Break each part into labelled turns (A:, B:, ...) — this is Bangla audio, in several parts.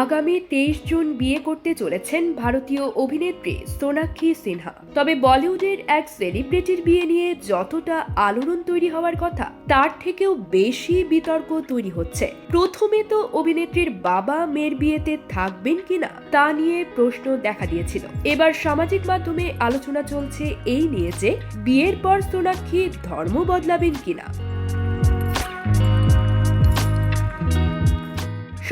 A: আগামী তেইশ জুন বিয়ে করতে চলেছেন ভারতীয় অভিনেত্রী সোনাক্ষী সিনহা। তবে বলিউডের এক সেলিব্রিটির বিয়ে নিয়ে যতটা আলোড়ন তৈরি হওয়ার কথা, তার থেকেও বেশি বিতর্ক তৈরি হচ্ছে। প্রথমে তো অভিনেত্রীর বাবা মেয়ের বিয়েতে থাকবেন কিনা তা নিয়ে প্রশ্ন দেখা দিয়েছিল। এবার সামাজিক মাধ্যমে আলোচনা চলছে এই নিয়ে যে, বিয়ের পর সোনাক্ষী ধর্ম বদলাবেন কিনা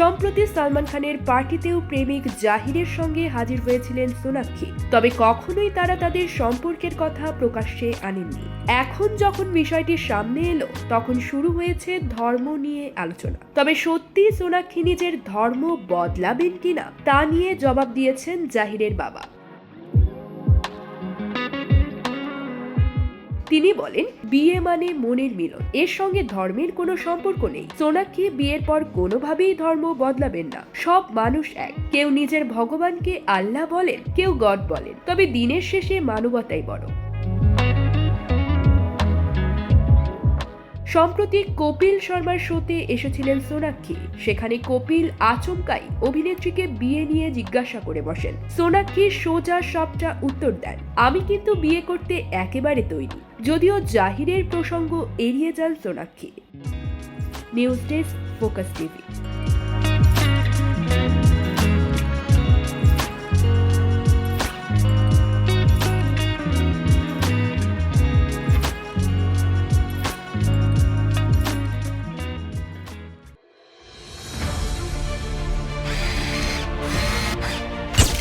A: সম্প্রতি সালমান খানের পার্টিতেও প্রেমিক জাহিরের সঙ্গে হাজির হয়েছিলেন সোনাক্ষী। তবে কখনোই তারা তাদের সম্পর্কের কথা প্রকাশ্যে আনেননি। এখন যখন বিষয়টি সামনে এলো, তখন শুরু হয়েছে ধর্ম নিয়ে আলোচনা। তবে সত্যি সোনাক্ষী নিজের ধর্ম বদলাবেন কিনা, তা নিয়ে জবাব দিয়েছেন জাহিরের বাবা। তিনি বলেন, বিয়ে মানে মনের মিলন। এর সঙ্গে ধর্মের কোনো সম্পর্ক নেই। সোনাক্ষী বিয়ের পর কোনোভাবেই ধর্ম বদলাবেন না। সব মানুষ এক। কেউ নিজের ভগবানকে আল্লাহ বলেন, কেউ গড বলেন। তবে দিনের শেষে মানবতাই বড়। সম্প্রতি কপিল শর্মার শোতে এসেছিলেন সোনাক্ষী। সেখানে কপিল আচমকাই অভিনেত্রীকে বিয়ে নিয়ে জিজ্ঞাসা করে বসেন। সোনাক্ষী সোজা সবটা উত্তর দেন, আমি কিন্তু বিয়ে করতে একেবারে তৈরি। যদিও জাহিরের প্রসঙ্গ এড়িয়ে যান Sonakshi. News desk, focus TV.